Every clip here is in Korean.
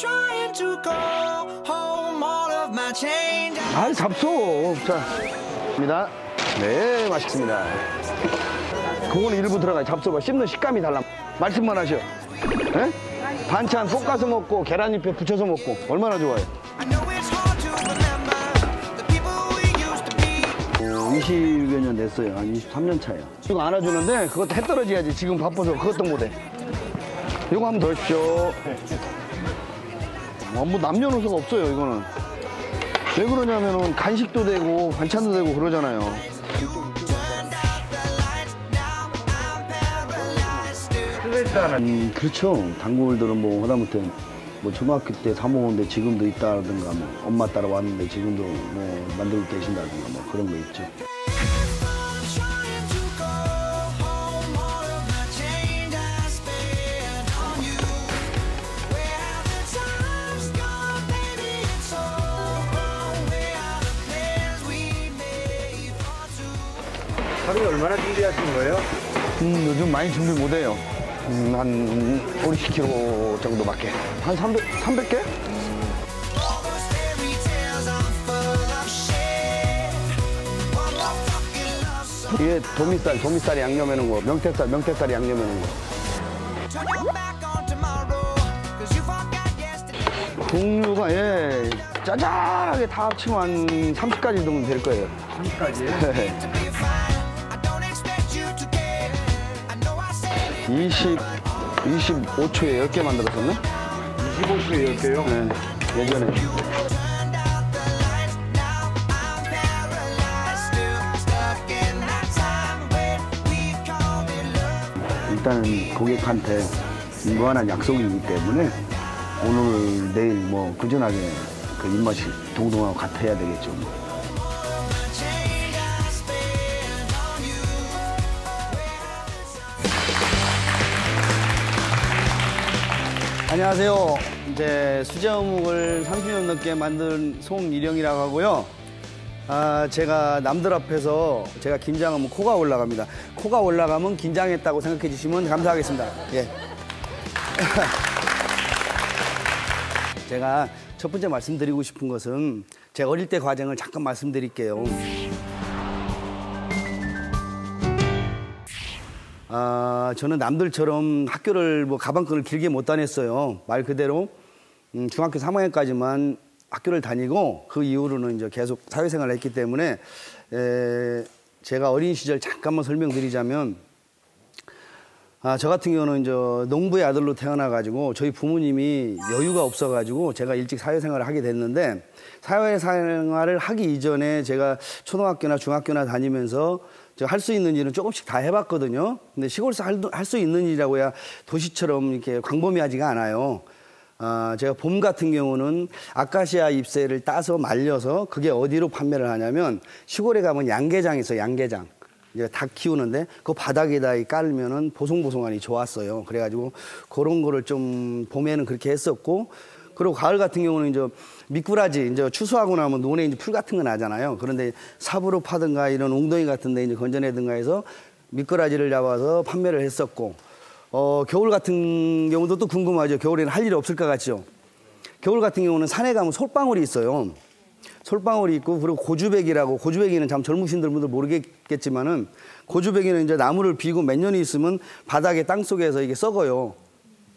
trying to go home all of my change. 아, 잡소. 자, 입니다. 네, 맛있습니다. 그거는 일부 들어가요. 잡숴봐. 씹는 식감이 달라. 말씀만 하셔. 예? 반찬 볶아서 먹고 계란잎에 붙여서 먹고 얼마나 좋아요. I know it's hard to remember the people we used to be. 어, 20여 년 됐어요. 한 23년 차예요. 이거 안아주는데 그것도 해 떨어져야지. 지금 바빠서 그것도 못해. 이거 한번 더 해주십시오. 어, 뭐 남녀노소가 없어요, 이거는. 왜 그러냐면은 간식도 되고 반찬도 되고 그러잖아요. 음, 그렇죠. 단골들은 뭐 하다못해 뭐 초등학교 때 사모는데 지금도 있다든가 뭐 엄마 따라 왔는데 지금도 뭐 만들고 계신다든가 뭐 그런 거 있죠. 하루에 얼마나 준비하시는 거예요? 음, 요즘 많이 준비 못 해요. 음, 한 5, 60kg 정도밖에. 한 300, 300개? All those fairy tales are full of shit. One more fucking love song. 이게 도미살, 도미살 양념해 놓은 거. 명태살, 명태살 양념해 놓은 거. You forgot yesterday. 종류가, 예, 짜잘하게 다 합치면 한 30가지 정도 될 거예요. 3까지. 20, 25초에 10개 만들었었나? 25초에 10개요? 네, 예전에. 일단은 고객한테 무한한 약속이기 때문에 오늘, 내일 뭐 꾸준하게 그 입맛이 동동하고 같아야 되겠죠. 안녕하세요. 이제 수제 어묵을 30년 넘게 만든 송일영이라고 하고요. 아, 제가 남들 앞에서 제가 긴장하면 코가 올라갑니다. 코가 올라가면 긴장했다고 생각해 주시면 감사하겠습니다. 예. 제가 첫 번째 말씀드리고 싶은 것은 제 어릴 때 과정을 잠깐 말씀드릴게요. 아, 저는 남들처럼 학교를 뭐 가방끈을 길게 못 다녔어요. 말 그대로 음, 중학교 3학년까지만 학교를 다니고 그 이후로는 이제 계속 사회생활을 했기 때문에 에, 제가 어린 시절 잠깐만 설명드리자면 아, 저 같은 경우는 이제 농부의 아들로 태어나가지고 저희 부모님이 여유가 없어가지고 제가 일찍 사회생활을 하게 됐는데 사회생활을 하기 이전에 제가 초등학교나 중학교나 다니면서 할 수 있는 일은 조금씩 다 해봤거든요. 근데 시골에서 할 수 있는 일이라고야 도시처럼 이렇게 광범위하지가 않아요. 아, 제가 봄 같은 경우는 아카시아 잎새를 따서 말려서 그게 어디로 판매를 하냐면 시골에 가면 양계장 있어요, 양계장. 이제 닭 키우는데 그 바닥에다 이 깔면은 보송보송하니 좋았어요. 그래가지고 그런 거를 좀 봄에는 그렇게 했었고 그리고 가을 같은 경우는 이제 미꾸라지 이제 추수하고 나면 논에 이제 풀 같은 거 나잖아요. 그런데 삽으로 파든가 이런 웅덩이 같은 데 이제 건져내든가 해서 미꾸라지를 잡아서 판매를 했었고 어 겨울 같은 경우도 또 궁금하죠. 겨울에는 할 일이 없을 것 같죠. 겨울 같은 경우는 산에 가면 솔방울이 있어요. 솔방울이 있고 그리고 고주백이라고 고주백이는 참 젊으신 분들 모르겠지만은 고주백이는 이제 나무를 비고 몇 년이 있으면 바닥에 땅 속에서 이게 썩어요.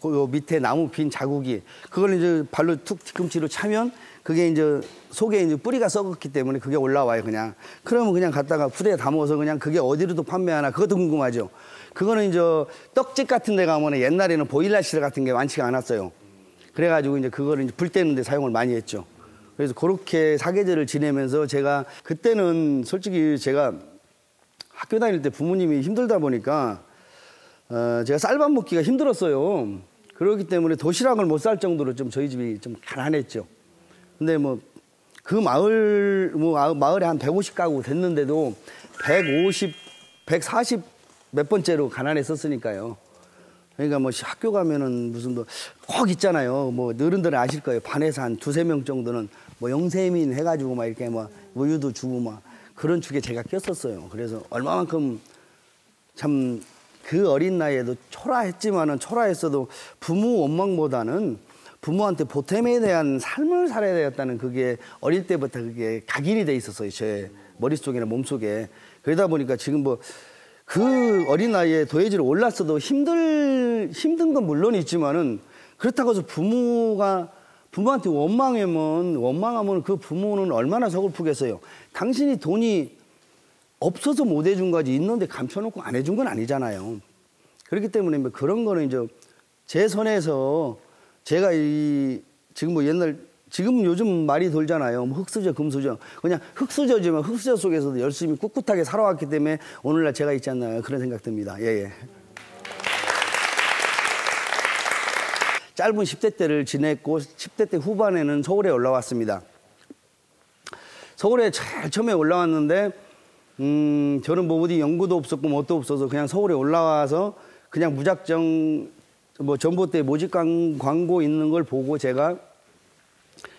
그 밑에 나무 빈 자국이 그걸 이제 발로 툭 뒤꿈치로 차면 그게 이제 속에 이제 뿌리가 썩었기 때문에 그게 올라와요 그냥. 그러면 그냥 갖다가 푸대에 담아서 그냥 그게 어디로도 판매하나 그것도 궁금하죠. 그거는 이제 떡집 같은 데 가면 옛날에는 보일러실 같은 게 많지가 않았어요. 그래가지고 이제 그거를 이제 불 때는 데 사용을 많이 했죠. 그래서 그렇게 사계절을 지내면서 제가 그때는 솔직히 제가 학교 다닐 때 부모님이 힘들다 보니까 어, 제가 쌀밥 먹기가 힘들었어요. 그렇기 때문에 도시락을 못 살 정도로 좀 저희 집이 좀 가난했죠. 근데 뭐 그 마을 뭐 아- 마을에 한 150가구 됐는데도 150, 140 몇 번째로 가난했었으니까요. 그러니까 뭐 학교 가면은 무슨 뭐 꼭 있잖아요. 뭐 어른들은 아실 거예요. 반에서 한 두세 명 정도는 뭐 영세민 해가지고 막 이렇게 막 우유도 주고 막 그런 축에 제가 꼈었어요. 그래서 얼마만큼 참 그 어린 나이에도 초라했지만은 초라했어도 부모 원망보다는 부모한테 보탬에 대한 삶을 살아야 되었다는 그게 어릴 때부터 그게 각인이 돼 있었어요. 제 머릿속이나 몸속에. 그러다 보니까 지금 뭐 그 어린 나이에 도예지를 올랐어도 힘들, 힘든 건 물론 있지만은 그렇다고 해서 부모가 부모한테 원망하면, 원망하면 그 부모는 얼마나 서글프겠어요. 당신이 돈이 없어서 못 해준 거지 있는데 감춰놓고 안 해준 건 아니잖아요. 그렇기 때문에 뭐 그런 거는 이제 제 선에서 제가 이 지금 뭐 옛날 지금 요즘 말이 돌잖아요. 뭐 흙수저, 금수저. 그냥 흙수저지만 흙수저 속에서도 열심히 꿋꿋하게 살아왔기 때문에 오늘날 제가 있지 않나 그런 생각 듭니다. 예, 예. 짧은 10대 때를 지냈고 10대 때 후반에는 서울에 올라왔습니다. 서울에 처음에 올라왔는데 음, 저는 뭐 어디 연구도 없었고 뭣도 없어서 그냥 서울에 올라와서 그냥 무작정 뭐 전봇대 모집 광- 광고 있는 걸 보고 제가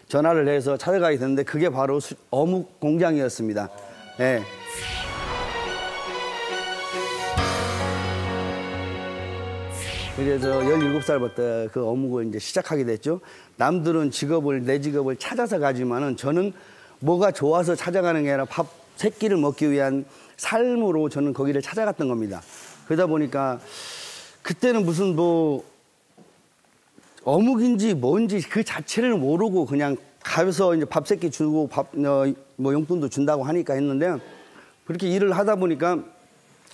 전화를 해서 찾아가게 됐는데 그게 바로 수- 어묵 공장이었습니다. 예. 그래서 17살부터 그 어묵을 이제 시작하게 됐죠. 남들은 직업을, 내 직업을 찾아서 가지만은 저는 뭐가 좋아서 찾아가는 게 아니라 밥, 세 끼를 먹기 위한 삶으로 저는 거기를 찾아갔던 겁니다. 그러다 보니까 그때는 무슨 뭐 어묵인지 뭔지 그 자체를 모르고 그냥 가서 이제 밥 새끼 주고 밥, 어, 뭐 용돈도 준다고 하니까 했는데 그렇게 일을 하다 보니까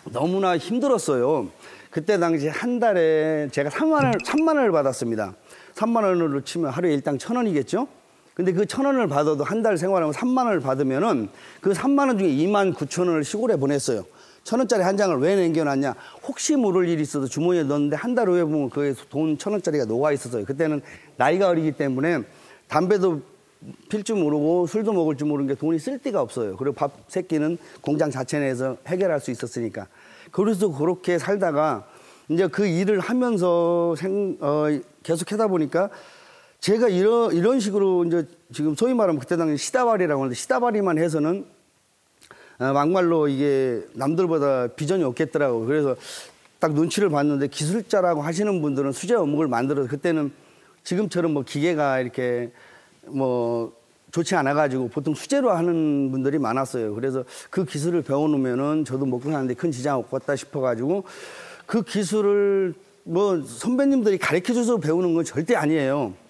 너무나 힘들었어요. 그때 당시 한 달에 제가 3만 원, 3만 원을 받았습니다. 3만 원으로 치면 하루에 일당 천 원이겠죠? 근데 그 천 원을 받아도 한 달 생활하면 3만 원을 받으면은 그 3만 원 중에 2만 9천 원을 시골에 보냈어요. 천 원짜리 한 장을 왜 남겨놨냐? 혹시 모를 일이 있어도 주머니에 넣었는데 한 달 후에 보면 그에 돈 천 원짜리가 녹아 있었어요. 그때는 나이가 어리기 때문에 담배도 필 줄 모르고 술도 먹을 줄 모르는 게 돈이 쓸 데가 없어요. 그리고 밥 새끼는 공장 자체 내에서 해결할 수 있었으니까. 그래서 그렇게 살다가 이제 그 일을 하면서 생, 어, 계속 하다 보니까 제가 이런, 이런 식으로 이제 지금 소위 말하면 그때 당시 시다발이라고 하는데 시다발이만 해서는 어, 막말로 이게 남들보다 비전이 없겠더라고. 그래서 딱 눈치를 봤는데 기술자라고 하시는 분들은 수제 어묵을 만들어서 그때는 지금처럼 뭐 기계가 이렇게 뭐 좋지 않아가지고 보통 수제로 하는 분들이 많았어요. 그래서 그 기술을 배워놓으면은 저도 먹고 사는데 큰 지장 없겠다 싶어가지고 그 기술을 뭐 선배님들이 가르쳐 줘서 배우는 건 절대 아니에요.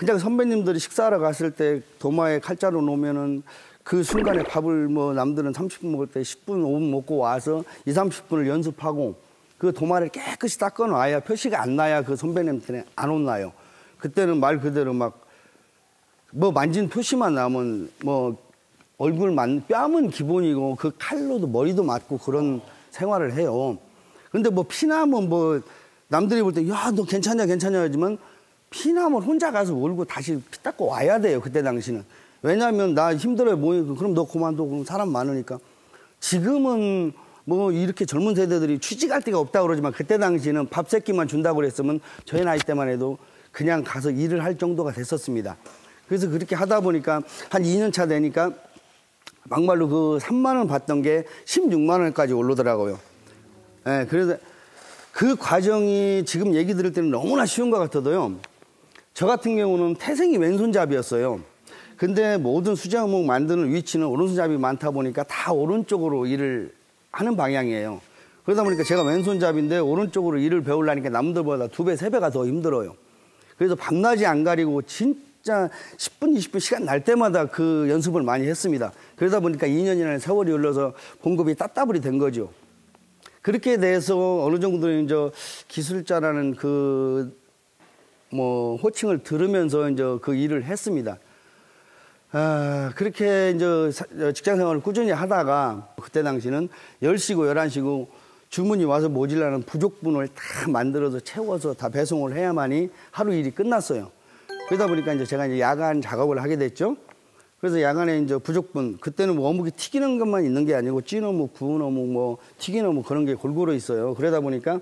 그냥 선배님들이 식사하러 갔을 때 도마에 칼자루 놓으면은 그 순간에 밥을 뭐 남들은 30분 먹을 때 10분, 5분 먹고 와서 2, 30분을 연습하고 그 도마를 깨끗이 닦아 놔야 표시가 안 나야 그 선배님한테 안 혼나요. 그때는 말 그대로 막 뭐 만진 표시만 나면 뭐 얼굴 만 뺨은 기본이고 그 칼로도 머리도 맞고 그런 생활을 해요. 근데 뭐 피나면 뭐 남들이 볼 때 야 너 괜찮냐 괜찮냐 하지만 피나면 혼자 가서 울고 다시 피 닦고 와야 돼요 그때 당시는 왜냐하면 나 힘들어요 뭐 그럼 너 그만둬 그럼 사람 많으니까 지금은 뭐 이렇게 젊은 세대들이 취직할 데가 없다고 그러지만 그때 당시는 밥 세끼만 준다고 그랬으면 저희 나이 때만 해도 그냥 가서 일을 할 정도가 됐었습니다. 그래서 그렇게 하다 보니까 한 2년 차 되니까 막말로 그 3만 원 받던 게 16만 원까지 오르더라고요. 예, 그래서 그 과정이 지금 얘기 들을 때는 너무나 쉬운 것 같아도요. 저 같은 경우는 태생이 왼손잡이였어요. 근데 모든 수제어묵 만드는 위치는 오른손잡이 많다 보니까 다 오른쪽으로 일을 하는 방향이에요. 그러다 보니까 제가 왼손잡인데 오른쪽으로 일을 배우려니까 남들보다 두 배, 세 배가 더 힘들어요. 그래서 밤낮이 안 가리고 진짜 10분, 20분 시간 날 때마다 그 연습을 많이 했습니다. 그러다 보니까 2년이라는 세월이 흘러서 봉급이 따따블이 된 거죠. 그렇게 돼서 어느 정도 이제 기술자라는 그 뭐 호칭을 들으면서 이제 그 일을 했습니다. 아, 그렇게 이제 직장 생활을 꾸준히 하다가 그때 당시는 10시고 11시고 주문이 와서 모질라는 부족분을 다 만들어서 채워서 다 배송을 해야만이 하루 일이 끝났어요. 그러다 보니까 이제 제가 이제 야간 작업을 하게 됐죠. 그래서 야간에 이제 부족분 그때는 뭐 어묵이 튀기는 것만 있는 게 아니고 찐 어묵, 구운 어묵, 뭐 튀긴 어묵 그런 게 골고루 있어요. 그러다 보니까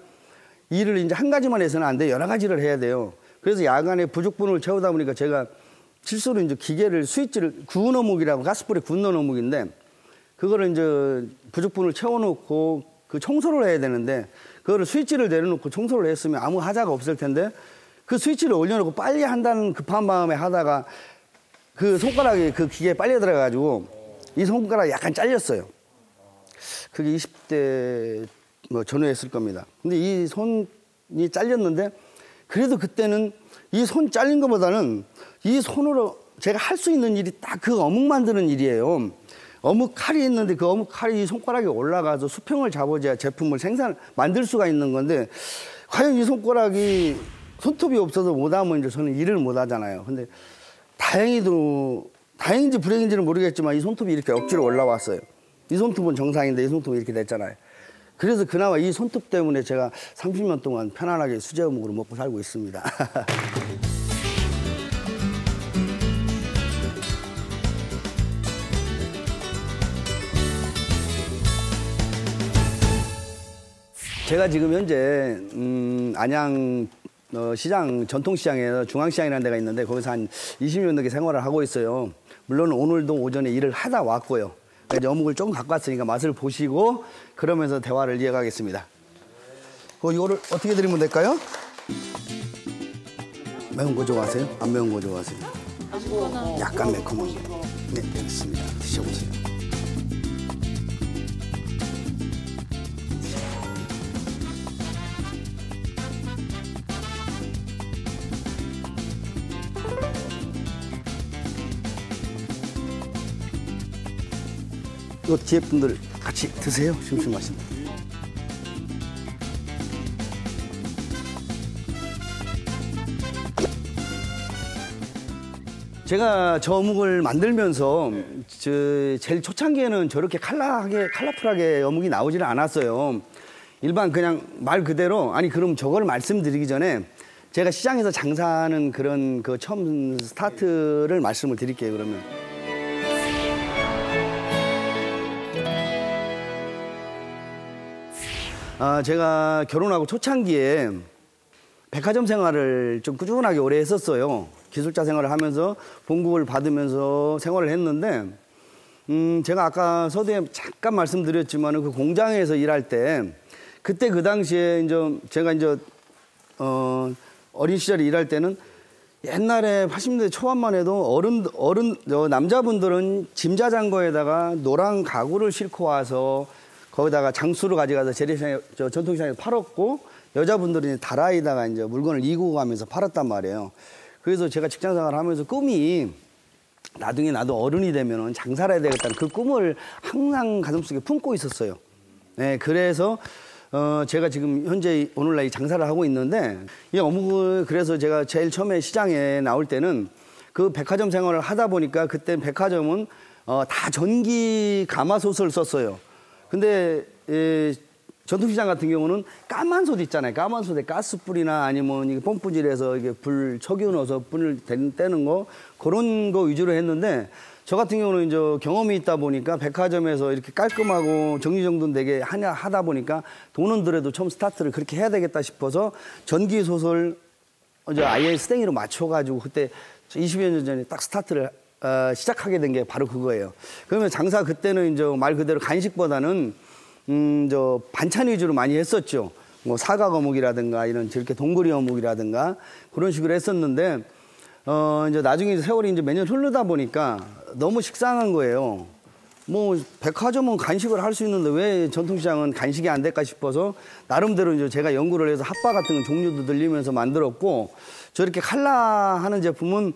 일을 이제 한 가지만 해서는 안 돼. 여러 가지를 해야 돼요. 그래서 야간에 부족분을 채우다 보니까 제가 실수로 이제 기계를 스위치를 구운 어묵이라고 가스불에 굽는 어묵인데 그거를 이제 부족분을 채워놓고 그 청소를 해야 되는데 그거를 스위치를 내려놓고 청소를 했으면 아무 하자가 없을 텐데 그 스위치를 올려놓고 빨리 한다는 급한 마음에 하다가 그 손가락이 그 기계에 빨려 들어가가지고 이 손가락이 약간 잘렸어요. 그게 20대 뭐 전후였을 겁니다. 근데 이 손이 잘렸는데 그래도 그때는 이 손 잘린 것보다는 이 손으로 제가 할 수 있는 일이 딱 그 어묵 만드는 일이에요. 어묵 칼이 있는데 그 어묵 칼이 이 손가락에 올라가서 수평을 잡아줘야 제품을 생산 만들 수가 있는 건데 과연 이 손가락이 손톱이 없어서 못하면 이제 저는 일을 못 하잖아요. 근데 다행히도 다행인지 불행인지는 모르겠지만 이 손톱이 이렇게 억지로 올라왔어요. 이 손톱은 정상인데 이 손톱이 이렇게 됐잖아요. 그래서 그나마 이 손톱 때문에 제가 30년 동안 편안하게 수제 어묵으로 먹고 살고 있습니다. 제가 지금 현재 음, 안양 어, 시장 전통시장에서 중앙시장이라는 데가 있는데 거기서 한 20년 넘게 생활을 하고 있어요. 물론 오늘도 오전에 일을 하다 왔고요. 이제 어묵을 조금 갖고 왔으니까 맛을 보시고 그러면서 대화를 이어가겠습니다. 그 이거를 어떻게 드리면 될까요? 매운 거 좋아하세요? 안 매운 거 좋아하세요? 약간 매콤한 거. 네, 알겠습니다. 드셔보세요. 이거 뒤에 분들 같이 드세요. 심심하신데. 제가 저 어묵을 만들면서 저 제일 초창기에는 저렇게 칼라하게 칼라풀하게 어묵이 나오지는 않았어요. 일반 그냥 말 그대로 아니 그럼 저걸 말씀드리기 전에 제가 시장에서 장사하는 그런 그 처음 스타트를 말씀을 드릴게요. 그러면 아, 제가 결혼하고 초창기에 백화점 생활을 좀 꾸준하게 오래 했었어요. 기술자 생활을 하면서 봉급을 받으면서 생활을 했는데, 음, 제가 아까 서두에 잠깐 말씀드렸지만 그 공장에서 일할 때, 그때 그 당시에 이제 제가 이제, 어, 어린 시절에 일할 때는 옛날에 80년대 초반만 해도 어른, 어른, 어, 남자분들은 짐자장거에다가 노란 가구를 싣고 와서 거기다가 장수를 가져가서 재래시장에, 저 전통시장에 팔았고, 여자분들은 다라이다가 이제 물건을 이고 가면서 팔았단 말이에요. 그래서 제가 직장 생활을 하면서 꿈이 나중에 나도 어른이 되면은 장사를 해야 되겠다는 그 꿈을 항상 가슴속에 품고 있었어요. 네, 그래서 어 제가 지금 현재 오늘날 이 장사를 하고 있는데 이 어묵을 그래서 제가 제일 처음에 시장에 나올 때는 그 백화점 생활을 하다 보니까 그때 백화점은 어 다 전기 가마솥을 썼어요. 근데 에, 전통시장 같은 경우는 까만 솥 있잖아요. 까만 솥에 가스불이나 아니면 이게 펌프질해서 이게 불 척여 넣어서 불을 떼- 떼는 거 그런 거 위주로 했는데 저 같은 경우는 이제 경험이 있다 보니까 백화점에서 이렇게 깔끔하고 정리정돈 되게 하냐 하다 보니까 돈은 들여도 처음 스타트를 그렇게 해야 되겠다 싶어서 전기 솥을 이제 아예 스탱이로 맞춰가지고 그때 20여 년 전에 딱 스타트를 어, 시작하게 된 게 바로 그거예요. 그러면 장사 그때는 이제 말 그대로 간식보다는 음, 저 반찬 위주로 많이 했었죠. 뭐 사각 어묵이라든가 이런 저렇게 동그리 어묵이라든가 그런 식으로 했었는데 어, 이제 나중에 세월이 이제 매년 흐르다 보니까 너무 식상한 거예요. 뭐 백화점은 간식을 할 수 있는데 왜 전통시장은 간식이 안 될까 싶어서 나름대로 이제 제가 연구를 해서 핫바 같은 종류도 늘리면서 만들었고 저렇게 칼라 하는 제품은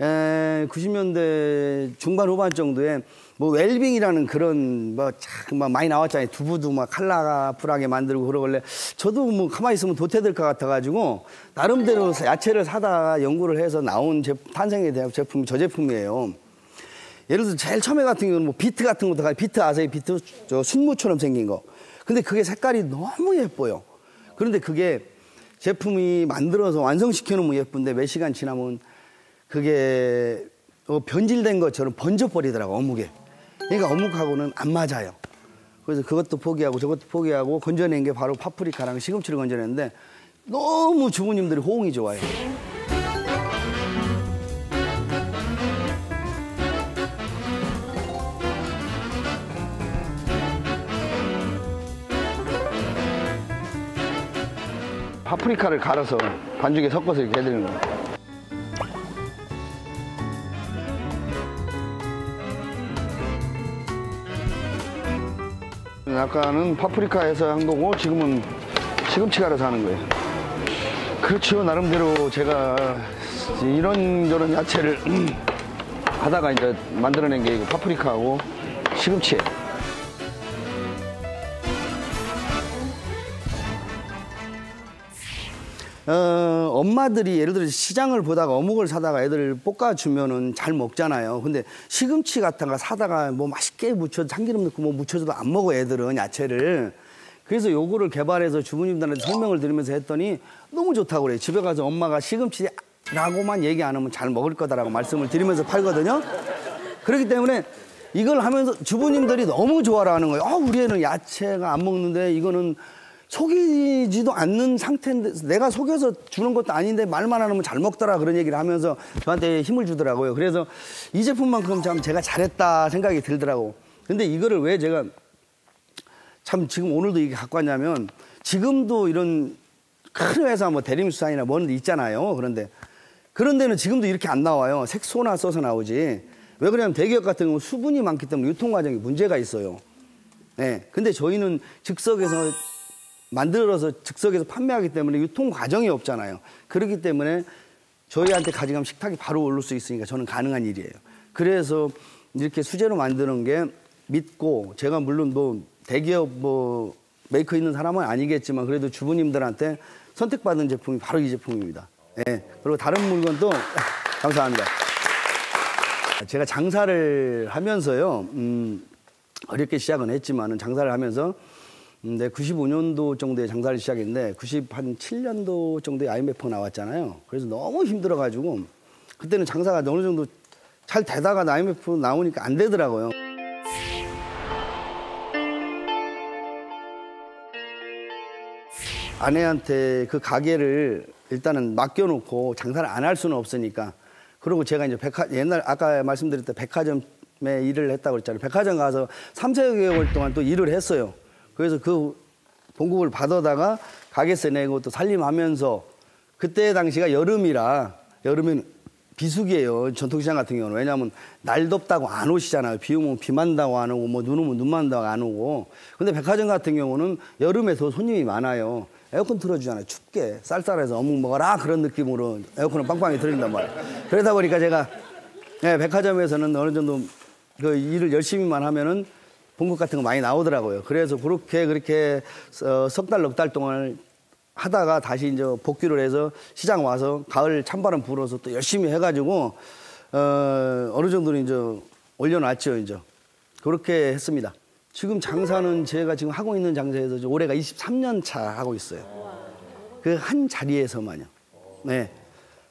에, 90년대 중반 후반 정도에 뭐 웰빙이라는 그런 뭐참 많이 나왔잖아요. 두부도 막 칼라풀하게 만들고 그러길래 저도 뭐 가만히 있으면 도태될 것 같아가지고 나름대로 야채를 사다 연구를 해서 나온 제, 탄생에 대한 제품이 저 제품이에요. 예를 들어서 제일 처음에 같은 경우는 뭐 비트 같은 것도 가 비트 아세요? 비트 저 순무처럼 생긴 거. 근데 그게 색깔이 너무 예뻐요. 그런데 그게 제품이 만들어서 완성시켜 놓으면 예쁜데 몇 시간 지나면 그게 어, 변질된 것처럼 번져버리더라고 어묵에. 그러니까 어묵하고는 안 맞아요. 그래서 그것도 포기하고 저것도 포기하고 건져낸 게 바로 파프리카랑 시금치를 건져냈는데 너무 주부님들이 호응이 좋아요. 파프리카를 갈아서 반죽에 섞어서 이렇게 해드리는 거예요. 아까는 파프리카에서 한 거고 지금은 시금치 갈아서 하는 거예요. 그렇죠. 나름대로 제가 이런저런 야채를 하다가 이제 만들어낸 게 이거 파프리카하고 시금치예요. 어, 엄마들이 예를 들어 시장을 보다가 어묵을 사다가 애들 볶아주면은 잘 먹잖아요. 근데 시금치 같은 거 사다가 뭐 맛있게 무쳐 참기름 넣고 뭐 무쳐줘도 안 먹어 애들은 야채를. 그래서 요거를 개발해서 주부님들한테 설명을 드리면서 했더니 너무 좋다고 그래요. 집에 가서 엄마가 시금치라고만 얘기 안 하면 잘 먹을 거다라고 말씀을 드리면서 팔거든요. 그렇기 때문에 이걸 하면서 주부님들이 너무 좋아라는 거예요. 아, 우리 애는 야채가 안 먹는데 이거는 속이지도 않는 상태인데 내가 속여서 주는 것도 아닌데 말만 안 하면 잘 먹더라 그런 얘기를 하면서 저한테 힘을 주더라고요. 그래서 이 제품만큼 참 제가 잘했다 생각이 들더라고. 근데 이거를 왜 제가 참 지금 오늘도 이게 갖고 왔냐면 지금도 이런 큰 회사 뭐 대림수산이나 뭐는 있잖아요. 그런데 그런 데는 지금도 이렇게 안 나와요. 색소나 써서 나오지. 왜 그러냐면 대기업 같은 경우 수분이 많기 때문에 유통 과정에 문제가 있어요. 네. 근데 저희는 즉석에서 만들어서 즉석에서 판매하기 때문에 유통 과정이 없잖아요. 그렇기 때문에 저희한테 가져가면 식탁이 바로 오를 수 있으니까 저는 가능한 일이에요. 그래서 이렇게 수제로 만드는 게 믿고 제가 물론 뭐 대기업 뭐 메이커 있는 사람은 아니겠지만 그래도 주부님들한테 선택받은 제품이 바로 이 제품입니다. 예. 그리고 다른 물건도 감사합니다. 제가 장사를 하면서요, 음, 어렵게 시작은 했지만은 장사를 하면서 음, 네, 95년도 정도에 장사를 시작했는데 97년도 정도에 IMF 나왔잖아요. 그래서 너무 힘들어가지고 그때는 장사가 어느 정도 잘 되다가 IMF 나오니까 안 되더라고요. 아내한테 그 가게를 일단은 맡겨놓고 장사를 안 할 수는 없으니까 그리고 제가 이제 백화 옛날 아까 말씀드렸던 백화점에 일을 했다고 그랬잖아요. 백화점 가서 3, 4개월 동안 또 일을 했어요. 그래서 그 봉급을 받아다가 가게세 내고 또 살림하면서 그때 당시가 여름이라 여름엔 비수기예요. 전통시장 같은 경우는 왜냐하면 날 덥다고 안 오시잖아요. 비 오면 비 만 다고 안 오고 뭐 눈 오면 눈 만 다고 안 오고. 근데 백화점 같은 경우는 여름에 더 손님이 많아요. 에어컨 틀어주잖아요. 춥게 쌀쌀해서 어묵 먹어라 그런 느낌으로 에어컨을 빵빵히 틀린단 말이에요. 그러다 보니까 제가 네, 백화점에서는 어느 정도 그 일을 열심히만 하면은 봉급 같은 거 많이 나오더라고요. 그래서 그렇게 그렇게 어, 석 달, 넉 달 동안 하다가 다시 이제 복귀를 해서 시장 와서 가을 찬바람 불어서 또 열심히 해가지고 어, 어느 정도는 이제 올려놨죠, 이제. 그렇게 했습니다. 지금 장사는 제가 지금 하고 있는 장사에서 올해가 23년 차 하고 있어요. 그 한 자리에서만요. 네.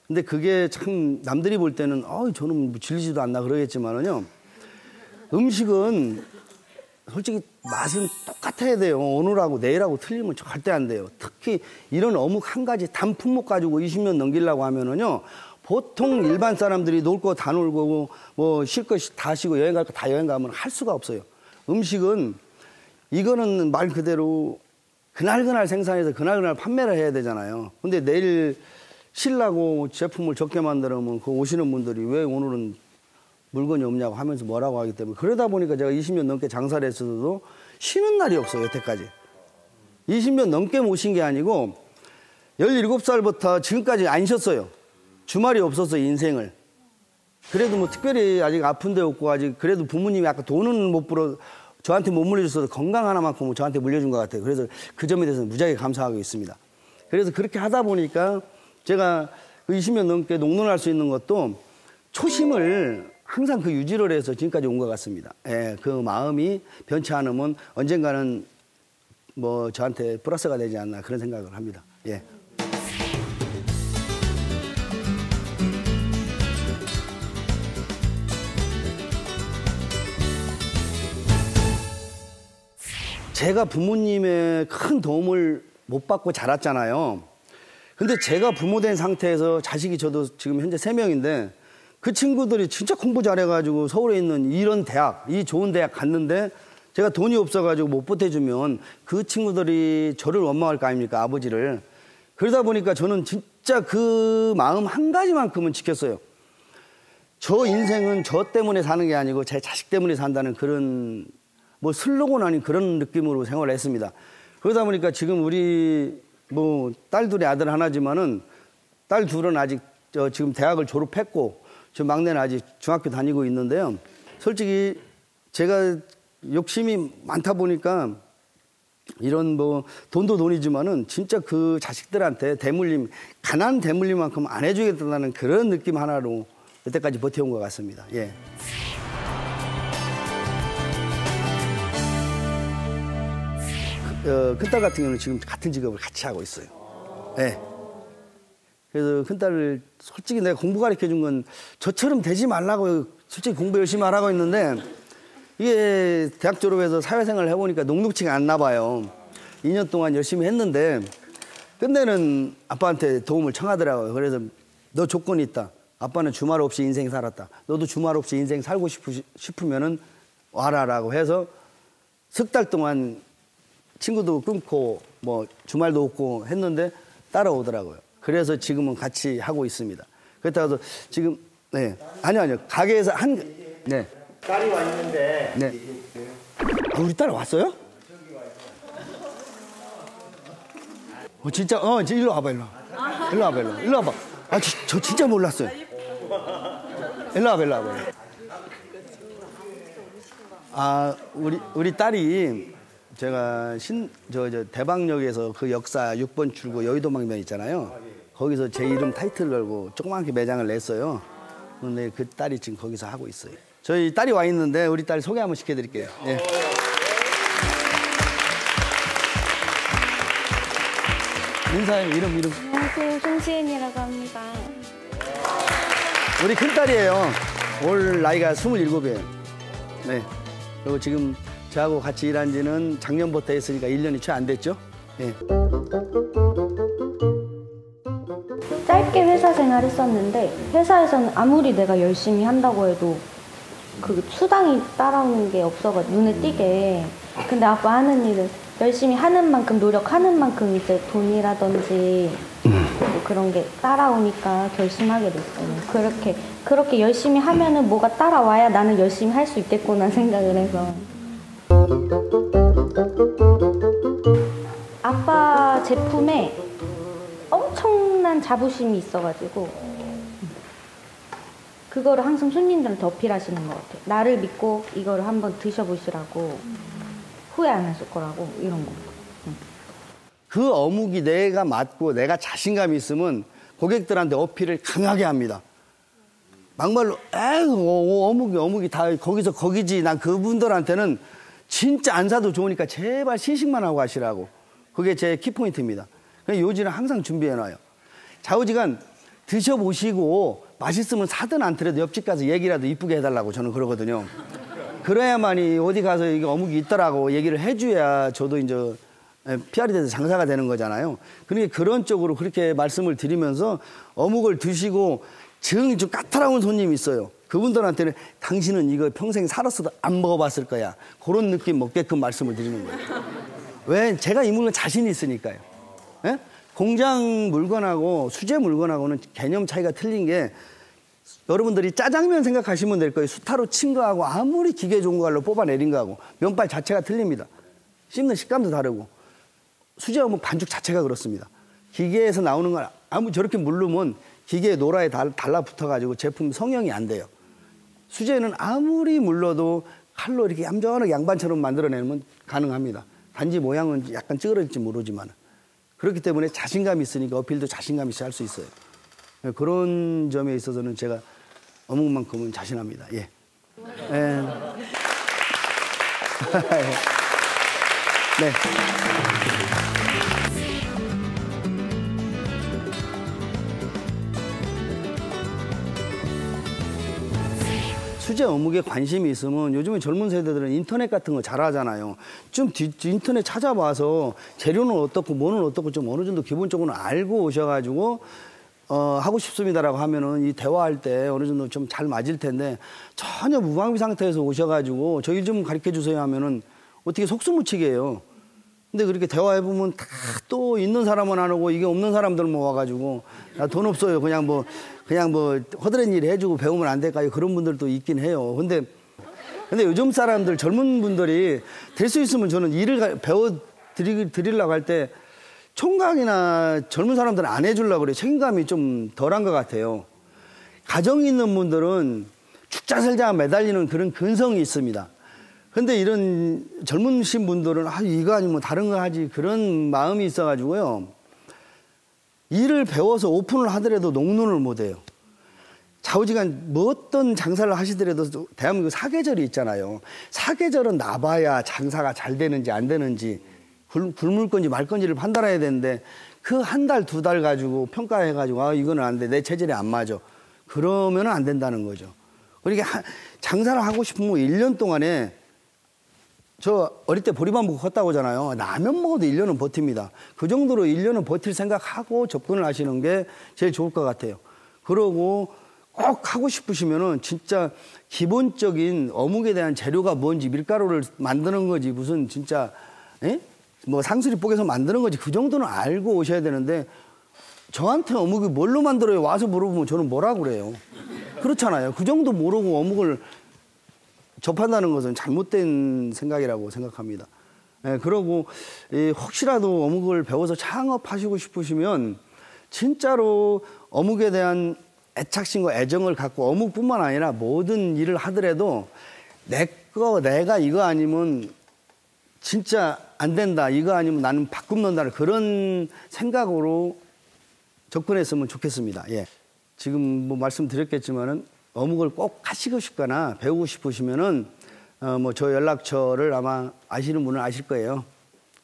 근데 그게 참 남들이 볼 때는 어 저는 뭐 질리지도 않나 그러겠지만은요. 음식은 솔직히 맛은 똑같아야 돼요. 오늘하고 내일하고 틀리면 절대 안 돼요. 특히 이런 어묵 한 가지 단 품목 가지고 20년 넘기려고 하면은요. 보통 일반 사람들이 놀 거 다 놀고 뭐쉴거다 쉬고 여행 갈 거 다 여행 가면 할 수가 없어요. 음식은 이거는 말 그대로 그날그날 생산해서 그날그날 판매를 해야 되잖아요. 근데 내일 실라고 제품을 적게 만들면 그 오시는 분들이 왜 오늘은 물건이 없냐고 하면서 뭐라고 하기 때문에 그러다 보니까 제가 20년 넘게 장사를 했어도 쉬는 날이 없어요, 여태까지. 20년 넘게 모신 게 아니고 17살부터 지금까지 안 쉬었어요. 주말이 없어서 인생을. 그래도 뭐 특별히 아직 아픈 데 없고 아직 그래도 부모님이 아까 돈은 못 벌어 저한테 못 물려줬어도 건강 하나만큼은 저한테 물려준 것 같아요. 그래서 그 점에 대해서는 무지하게 감사하고 있습니다. 그래서 그렇게 하다 보니까 제가 그 20년 넘게 농론할 수 있는 것도 초심을 항상 그 유지를 해서 지금까지 온 것 같습니다. 예, 그 마음이 변치 않으면 언젠가는 뭐 저한테 플러스가 되지 않나 그런 생각을 합니다. 예. 제가 부모님의 큰 도움을 못 받고 자랐잖아요. 근데 제가 부모 된 상태에서 자식이 저도 지금 현재 세명인데 그 친구들이 진짜 공부 잘해가지고 서울에 있는 이런 대학, 이 좋은 대학 갔는데 제가 돈이 없어가지고 못 보태주면 그 친구들이 저를 원망할 거 아닙니까, 아버지를. 그러다 보니까 저는 진, 진짜 그 마음 한 가지만큼은 지켰어요. 저 인생은 저 때문에 사는 게 아니고 제 자식 때문에 산다는 그런 뭐 슬로건 아닌 그런 느낌으로 생활을 했습니다. 그러다 보니까 지금 우리 뭐 딸 둘이 아들 하나지만은 딸 둘은 아직 저 지금 대학을 졸업했고 저 막내는 아직 중학교 다니고 있는데요. 솔직히 제가 욕심이 많다 보니까 이런 뭐 돈도 돈이지만은 진짜 그 자식들한테 대물림 가난 대물림만큼 안 해주겠다는 그런 느낌 하나로 여태까지 버텨온 것 같습니다. 예. 그, 어, 큰딸 같은 경우는 지금 같은 직업을 같이 하고 있어요. 예. 그래서 큰딸을 솔직히 내가 공부 가르쳐 준 건 저처럼 되지 말라고 솔직히 공부 열심히 하라고 했는데 이게 대학 졸업해서 사회생활을 해보니까 녹록치가 않나 봐요. 2년 동안 열심히 했는데 끝내는 아빠한테 도움을 청하더라고요. 그래서 너 조건이 있다. 아빠는 주말 없이 인생 살았다. 너도 주말 없이 인생 살고 싶으, 싶으면은 와라라고 해서 석 달 동안 친구도 끊고 뭐 주말도 없고 했는데 따라오더라고요. 그래서 지금은 같이 하고 있습니다. 그렇다고 해서 지금 네 아니요 아니요 가게에서 한네 딸이 왔는데 네. 아, 우리 딸 왔어요? 어 진짜 어 이제 일로 와봐 일로 와. 일로 와봐 일로 와. 일로 와봐. 아 저 진짜 몰랐어요. 일로 와봐 일로 와봐. 아 우리 우리 딸이 제가 신 저 저 대방역에서 그 역사 6번 출구 여의도 방면 있잖아요. 거기서 제 이름 타이틀 걸고 조그맣게 매장을 냈어요. 근데 그 딸이 지금 거기서 하고 있어요. 저희 딸이 와 있는데 우리 딸 소개 한번 시켜드릴게요. 예. 인사해 이름 이름. 안녕하세요. 송지은이라고 합니다. 우리 큰 딸이에요. 올 나이가 27이에요. 네. 그리고 지금 저하고 같이 일한 지는 작년부터 했으니까 1년이 채 안 됐죠? 예. 짧게 회사 생활 했었는데 회사에서는 아무리 내가 열심히 한다고 해도 그 수당이 따라오는 게 없어가지고 눈에 띄게 근데 아빠 하는 일은 열심히 하는 만큼 노력하는 만큼 이제 돈이라든지 뭐 그런 게 따라오니까 결심하게 됐어요. 그렇게 그렇게 열심히 하면은 뭐가 따라와야 나는 열심히 할 수 있겠구나 생각을 해서 아빠 제품에 엄청난 자부심이 있어가지고 그거를 항상 손님들한테 어필하시는 것 같아요. 나를 믿고 이거를 한번 드셔보시라고 후회 안 하실 거라고 이런 거. 그 어묵이 내가 맞고 내가 자신감이 있으면 고객들한테 어필을 강하게 합니다. 막말로 에이 어, 어묵이 어묵이 다 거기서 거기지 난 그분들한테는 진짜 안 사도 좋으니까 제발 시식만 하고 가시라고 그게 제 키포인트입니다. 요지는 항상 준비해놔요. 좌우지간 드셔보시고 맛있으면 사든 않더라도 옆집 가서 얘기라도 이쁘게 해달라고 저는 그러거든요. 그래야만이 어디 가서 이게 어묵이 있더라고 얘기를 해줘야 저도 이제 PR이 돼서 장사가 되는 거잖아요. 그러니까 그런 쪽으로 그렇게 말씀을 드리면서 어묵을 드시고 정좀 까탈하는 손님이 있어요. 그분들한테는 당신은 이거 평생 살았어도 안 먹어봤을 거야. 그런 느낌 먹게끔 말씀을 드리는 거예요. 왜? 제가 이 물건 자신이 있으니까요. 예? 공장 물건하고 수제 물건하고는 개념 차이가 틀린 게 여러분들이 짜장면 생각하시면 될 거예요. 수타로 친 거하고 아무리 기계 좋은 걸로 뽑아내린 거하고 면발 자체가 틀립니다. 씹는 식감도 다르고 수제 어묵 반죽 자체가 그렇습니다. 기계에서 나오는 걸 아무 저렇게 물르면 기계에 노라에 달, 달라붙어가지고 제품 성형이 안 돼요. 수제는 아무리 물러도 칼로 이렇게 얌전하게 양반처럼 만들어내면 가능합니다. 단지 모양은 약간 찌그러질지 모르지만 그렇기 때문에 자신감이 있으니까 어필도 자신감 있이 할 수 있어요. 그런 점에 있어서는 제가 어묵만큼은 자신합니다. 예. 예. 네. 수제 어묵에 관심이 있으면 요즘에 젊은 세대들은 인터넷 같은 거 잘하잖아요. 좀 뒤, 인터넷 찾아봐서 재료는 어떻고 뭐는 어떻고 좀 어느 정도 기본적으로 알고 오셔가지고 어, 하고 싶습니다라고 하면은 이 대화할 때 어느 정도 좀 잘 맞을 텐데 전혀 무방비 상태에서 오셔가지고 저일좀 가르쳐 주세요 하면은 어떻게 속수무책이에요. 근데 그렇게 대화해보면 다 또 있는 사람은 안 오고 이게 없는 사람들만 와가지고 나 돈 없어요. 그냥 뭐, 그냥 뭐 허드렛 일 해주고 배우면 안 될까요? 그런 분들도 있긴 해요. 근데, 근데 요즘 사람들, 젊은 분들이 될 수 있으면 저는 일을 가- 배워 드리, 드리려고 할 때 총각이나 젊은 사람들은 안 해주려고 그래요. 책임감이 좀 덜한 것 같아요. 가정이 있는 분들은 죽자 살자 매달리는 그런 근성이 있습니다. 근데 이런 젊으신 분들은 아 이거 아니면 다른 거 하지 그런 마음이 있어가지고요. 일을 배워서 오픈을 하더라도 농론을 못 해요. 좌우지간 뭐 어떤 장사를 하시더라도 대한민국 사계절이 있잖아요. 사계절은 나봐야 장사가 잘 되는지 안 되는지 굶- 굶을 건지 말 건지를 판단해야 되는데 그 한 달두달 가지고 평가해 가지고 아 이거는 안 돼 내 체질에 안 맞아 그러면은 안 된다는 거죠. 그러니까 하- 장사를 하고 싶으면 1년 동안에 저 어릴 때 보리밥 먹고 컸다고 하잖아요. 라면 먹어도 1년은 버팁니다. 그 정도로 1년은 버틸 생각하고 접근을 하시는 게 제일 좋을 것 같아요. 그러고 꼭 하고 싶으시면은 진짜 기본적인 어묵에 대한 재료가 뭔지 밀가루를 만드는 거지 무슨 진짜 에? 뭐 상수리 뽀개서 만드는 거지 그 정도는 알고 오셔야 되는데 저한테 어묵이 뭘로 만들어요? 와서 물어보면 저는 뭐라 그래요? 그렇잖아요. 그 정도 모르고 어묵을 접한다는 것은 잘못된 생각이라고 생각합니다. 예, 그러고 이 혹시라도 어묵을 배워서 창업하시고 싶으시면 진짜로 어묵에 대한 애착심과 애정을 갖고 어묵뿐만 아니라 모든 일을 하더라도 내 거 내가 이거 아니면 진짜 안 된다. 이거 아니면 나는 바꿈는다는 그런 생각으로 접근했으면 좋겠습니다. 예. 지금 뭐 말씀드렸겠지만은 어묵을 꼭 하시고 싶거나 배우고 싶으시면은 어 뭐 저 연락처를 아마 아시는 분은 아실 거예요.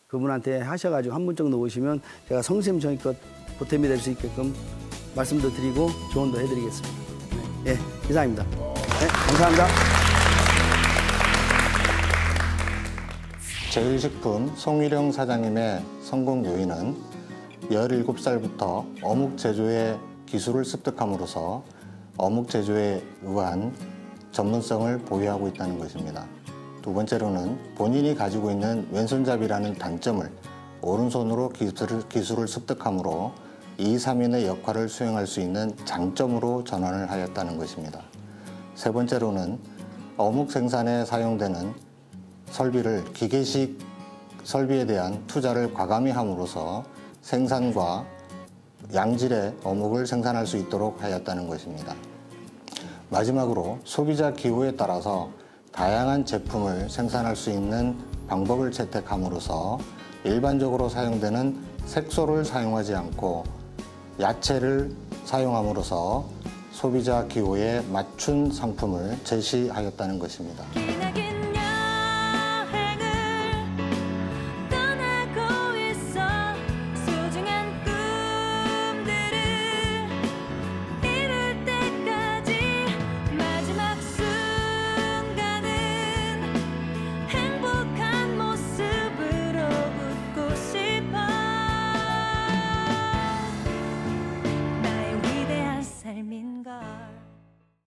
그분한테 하셔가지고 한분 정도 오시면 제가 성심성의껏 보탬이 될 수 있게끔 말씀도 드리고 조언도 해드리겠습니다. 네. 예, 이상입니다. 네, 감사합니다. 제일식품 송일영 사장님의 성공 요인은 17살부터 어묵 제조의 기술을 습득함으로써 어묵 제조에 의한 전문성을 보유하고 있다는 것입니다. 두 번째로는 본인이 가지고 있는 왼손잡이라는 단점을 오른손으로 기술을, 기술을 습득함으로 2, 3인의 역할을 수행할 수 있는 장점으로 전환을 하였다는 것입니다. 세 번째로는 어묵 생산에 사용되는 설비를 기계식 설비에 대한 투자를 과감히 함으로써 생산과 양질의 어묵을 생산할 수 있도록 하였다는 것입니다. 마지막으로 소비자 기호에 따라서 다양한 제품을 생산할 수 있는 방법을 채택함으로써 일반적으로 사용되는 색소를 사용하지 않고 야채를 사용함으로써 소비자 기호에 맞춘 상품을 제시하였다는 것입니다.